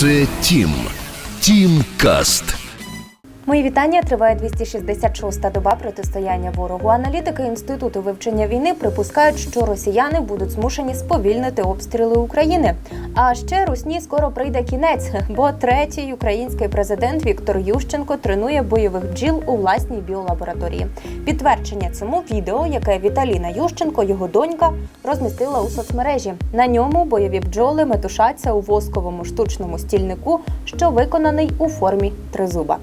Це Тім. Тім Каст. Мої вітання триває 266-та доба протистояння ворогу. Аналітики інституту вивчення війни припускають, що росіяни будуть змушені сповільнити обстріли України. А ще русні скоро прийде кінець, бо третій український президент Віктор Ющенко тренує бойових бджіл у власній біолабораторії. Підтвердження цьому відео, яке Віталіна Ющенко, його донька, розмістила у соцмережі. На ньому бойові бджоли метушаться у восковому штучному стільнику, що виконаний у формі тризуба.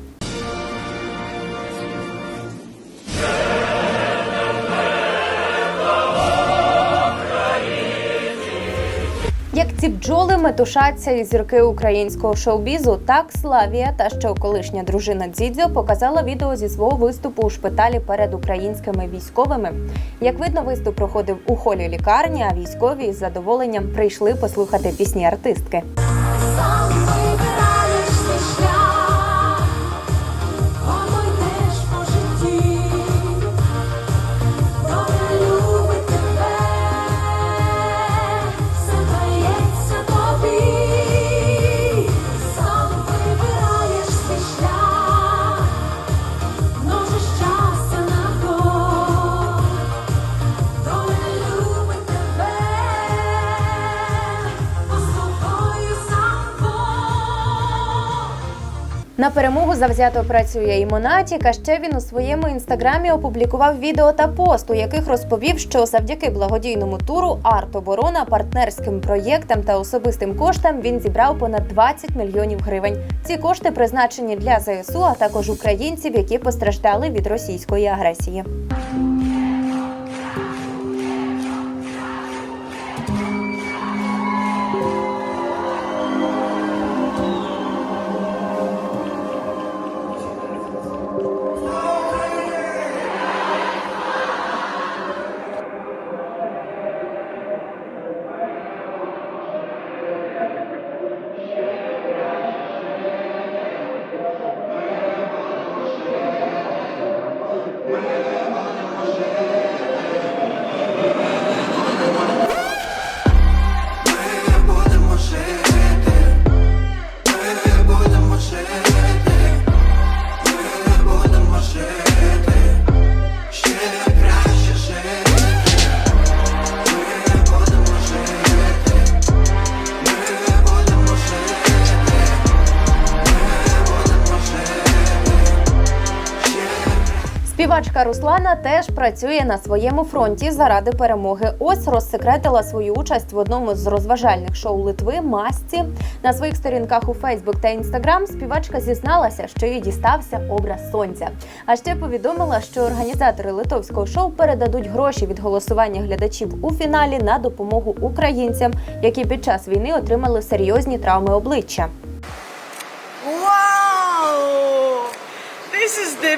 Ці бджоли метушаться і зірки українського шоу-бізу, так Славія та ще колишня дружина Дзідзьо показала відео зі свого виступу у шпиталі перед українськими військовими. Як видно, виступ проходив у холі лікарні, а військові з задоволенням прийшли послухати пісні артистки. На перемогу завзято працює і Монатік. А ще він у своєму інстаграмі опублікував відео та пост, у яких розповів, що завдяки благодійному туру арт-оборона, партнерським проєктам та особистим коштам він зібрав понад 20 мільйонів гривень. Ці кошти призначені для ЗСУ, а також українців, які постраждали від російської агресії. Співачка Руслана теж працює на своєму фронті заради перемоги. Ось розсекретила свою участь в одному з розважальних шоу Литви Масці. На своїх сторінках у Фейсбук та Інстаграм співачка зізналася, що їй дістався образ сонця. А ще повідомила, що організатори литовського шоу передадуть гроші від голосування глядачів у фіналі на допомогу українцям, які під час війни отримали серйозні травми обличчя. Wow! This is the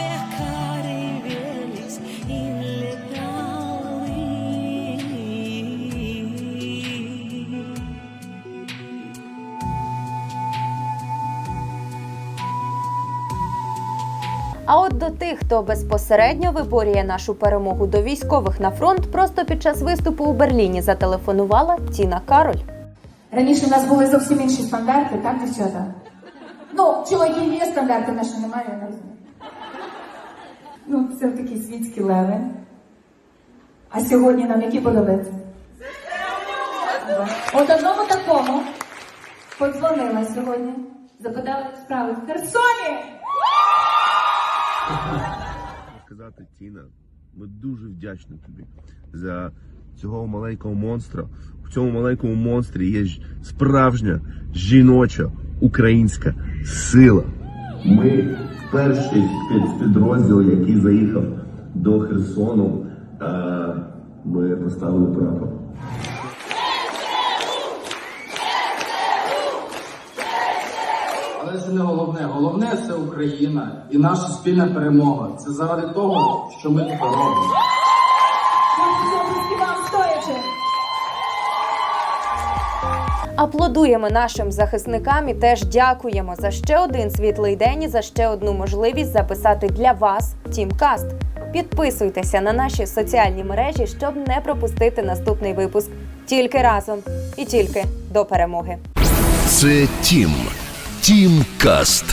А от до тих, хто безпосередньо виборює нашу перемогу до військових на фронт, просто під час виступу у Берліні зателефонувала Тіна Кароль. Раніше в нас були зовсім інші стандарти, так, дівчата? Ну, чоловіків є стандарти, наші немає, я не розумію. Ну, це такі світські леви. А сьогодні нам які подобаються? От одному такому подзвонила сьогодні, запитала справи в Херсоні. Сказати, Тіна, ми дуже вдячні тобі за цього маленького монстра. В цьому маленькому монстрі є справжня жіноча українська сила. Ми перший підрозділ, який заїхав до Херсону, ми поставили прапор. Але це не головне. Головне це Україна і наша спільна перемога. Це заради того, що ми тут робимо. Аплодуємо нашим захисникам і теж дякуємо за ще один світлий день і за ще одну можливість записати для вас Тімкаст. Підписуйтеся на наші соціальні мережі, щоб не пропустити наступний випуск. Тільки разом і тільки до перемоги. Це Тім. Тім Каст.